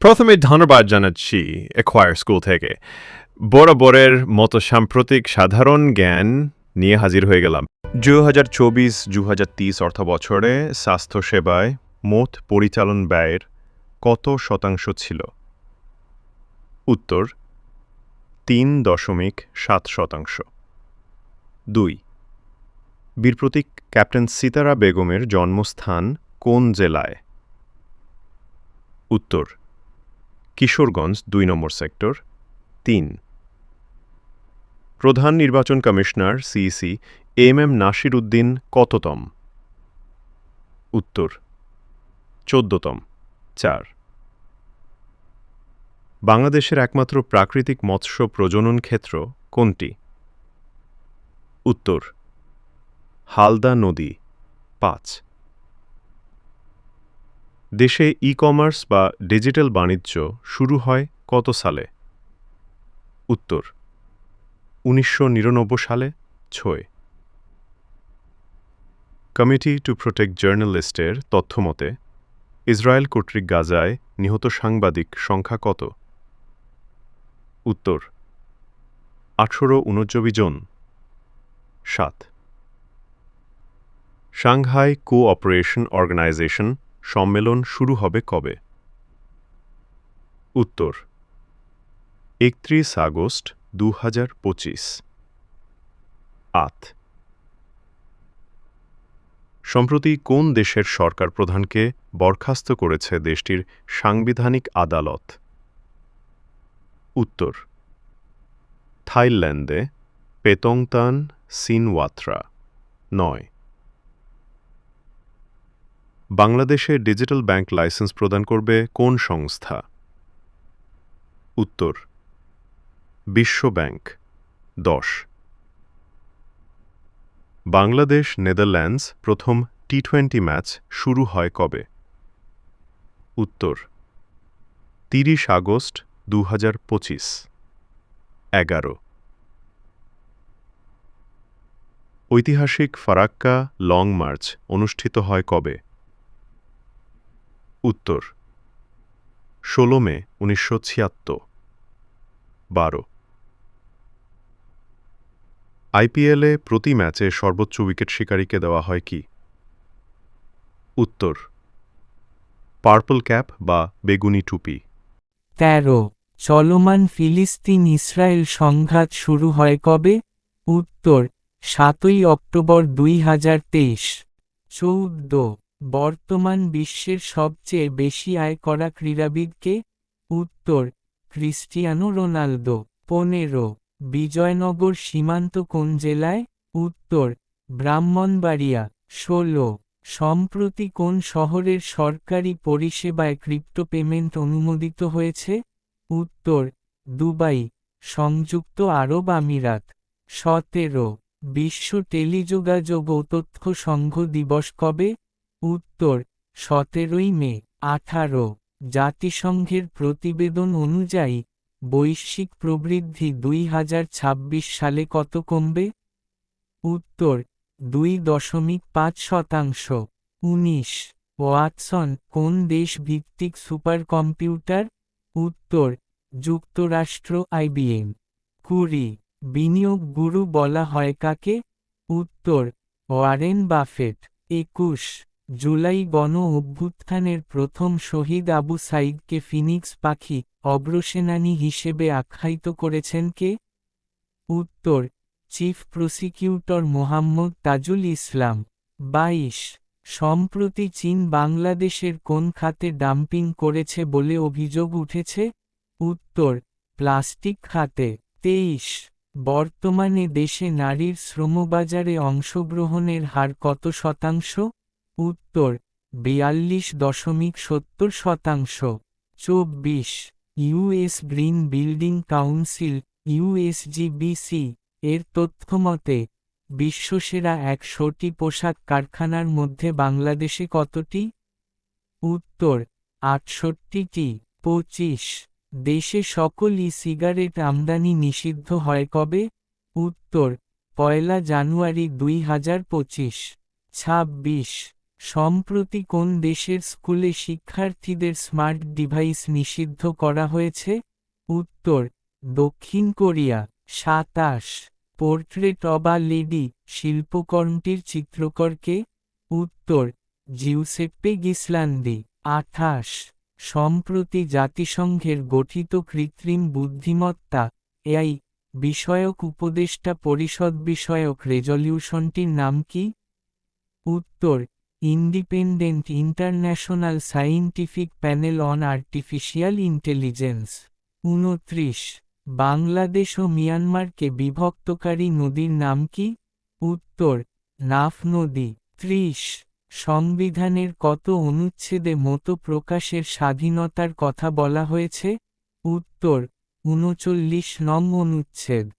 প্রথমে ধন্যবাদ জানাচ্ছি এখোয়ার স্কুল থেকে। বরাবরের মতো সাম্প্রতিক সাধারণ জ্ঞান নিয়ে হাজির হয়ে গেলাম। দু হাজার চব্বিশ দু হাজার তিরিশ অর্থ বছরে স্বাস্থ্যসেবায় মোট পরিচালন ব্যয়ের কত শতাংশ ছিল? উত্তর, তিন দশমিক সাত শতাংশ। দুই বীর প্রতীক ক্যাপ্টেন সিতারা বেগমের জন্মস্থান কোন জেলায়? উত্তর কিশোরগঞ্জ দুই নম্বর সেক্টর, তিন। প্রধান নির্বাচন commissioner, CEC M M Nasir Uddin কততম? উত্তর, চোদ্দতম, চার। বাংলাদেশের একমাত্র প্রাকৃতিক মৎস্য প্রজনন ক্ষেত্র কোনটি? উত্তর, হালদা নদী, পাঁচ। দেশে ই কমার্স বা ডিজিটাল বাণিজ্য শুরু হয় কত সালে? উত্তর, উনিশশো নিরানব্বই সালে, ছয়। কমিটি টু প্রোটেক্ট জার্নালিস্টের তথ্যমতে, ইসরায়েল কর্তৃক গাজায় নিহত সাংবাদিক সংখ্যা কত? উত্তর, আঠারো উনচব্বিশ জন। সাত। সাংহাই কোঅপারেশন অর্গানাইজেশন সম্মেলন শুরু হবে কবে? উত্তর, একত্রিশ আগস্ট দু হাজার পঁচিশ। আট, সম্প্রতি কোন দেশের সরকার প্রধানকে বরখাস্ত করেছে দেশটির সাংবিধানিক আদালত? উত্তর, থাইল্যান্ডে পেতংতান সিনওয়াত্রা। নয় বাংলাদেশে ডিজিটাল ব্যাংক লাইসেন্স প্রদান করবে কোন সংস্থা? উত্তর, বিশ্ব ব্যাংক। দশ, বাংলাদেশ, নেদারল্যান্ডস প্রথম টি টোয়েন্টি ম্যাচ শুরু হয় কবে? উত্তর, তিরিশ আগস্ট দু হাজার পঁচিশ, এগারো। ঐতিহাসিক ফারাক্কা লং মার্চ অনুষ্ঠিত হয় কবে? উত্তর, ষোলো মে উনিশশো ছিয়াত্তর, বারো। আইপিএলে প্রতি ম্যাচে সর্বোচ্চ উইকেট শিকারীকে দেওয়া হয় কি? উত্তর, পার্পল ক্যাপ বা বেগুনি টুপি। তেরো, চলমান ফিলিস্তিন ইসরায়েল সংঘাত শুরু হয় কবে? উত্তর, সাতই অক্টোবর দুই হাজার তেইশ। চৌদ্দ বর্তমান বিশ্বের সবচেয়ে বেশি আয় করা ক্রীড়াবিদকে? উত্তর, ক্রিস্টিয়ানো রোনালদো। পনেরো, বিজয়নগর সীমান্ত কোন জেলায়? উত্তর, ব্রাহ্মণবাড়িয়া। ষোলো, সম্প্রতি কোন শহরের সরকারি পরিষেবায় ক্রিপ্টো পেমেন্ট অনুমোদিত হয়েছে? উত্তর, দুবাই, সংযুক্ত আরব আমিরাত। সতেরো, বিশ্ব টেলিযোগাযোগ ও তথ্য সংঘ দিবস কবে? উত্তর, সতেরোই মে, আঠারো। জাতিসংঘের প্রতিবেদন অনুযায়ী, বৈশ্বিক প্রবৃদ্ধি দুই হাজার ছাব্বিশ সালে কত কমবে? উত্তর, দুই দশমিক পাঁচ শতাংশ। উনিশ, ওয়াটসন, কোন দেশ ভিত্তিক সুপার কম্পিউটার উত্তর যুক্তরাষ্ট্র আইবিএম কুড়ি, বিনিয়োগ গুরু বলা হয় কাকে? উত্তর, ওয়ারেন বাফেট। একুশ জুলাই গণ অভ্যুত্থানের প্রথম শহীদ আবু সাইদকে ফিনিক্স পাখি অগ্রসেনানী হিসেবে আখ্যায়িত করেছেন কে? উত্তর, চিফ প্রসিকিউটর মোহাম্মদ তাজুল ইসলাম। বাইশ, সম্প্রতি চীন বাংলাদেশের কোন খাতে ডাম্পিং করেছে বলে অভিযোগ উঠেছে? উত্তর, প্লাস্টিক খাতে। তেইশ, বর্তমানে দেশে নারীর শ্রমবাজারে অংশগ্রহণের হার কত শতাংশ? উত্তর, বিয়াল্লিশ দশমিক সত্তর শতাংশ, চব্বিশ US green building council USGBC এর তথ্যমতে, বিশ্বসেরা একশোটি পোশাক কারখানার মধ্যে বাংলাদেশে কতটি? উত্তর, আটষট্টিটি, পঁচিশ, দেশে সকল ই সিগারেট আমদানি নিষিদ্ধ হয় কবে? উত্তর, পয়লা জানুয়ারি দুই হাজার পঁচিশ, ছাব্বিশ সম্প্রতি কোন দেশের স্কুলে শিক্ষার্থীদের স্মার্ট ডিভাইস নিষিদ্ধ করা হয়েছে? উত্তর, দক্ষিণ কোরিয়া, সাতাশ, পোর্ট্রেট অব লেডি, শিল্পকর্মটির চিত্রকরকে উত্তর, জিউসেপ্পে গিসলান্দি আঠাশ, সম্প্রতি জাতিসংঘের গঠিত কৃত্রিম বুদ্ধিমত্তা, এআই, বিষয়ক উপদেষ্টা পরিষদ বিষয়ক রেজলিউশনটির নাম কি? উত্তর independent international scientific panel on artificial intelligence উনত্রিশ। বাংলাদেশ ও মিয়ানমারকে বিভক্তকারী নদীর নাম কি? উত্তর, নাফ নদী। ত্রিশ। সংবিধানের কত অনুচ্ছেদে মতো প্রকাশের স্বাধীনতার কথা বলা হয়েছে? উত্তর, উনচল্লিশ নং অনুচ্ছেদ।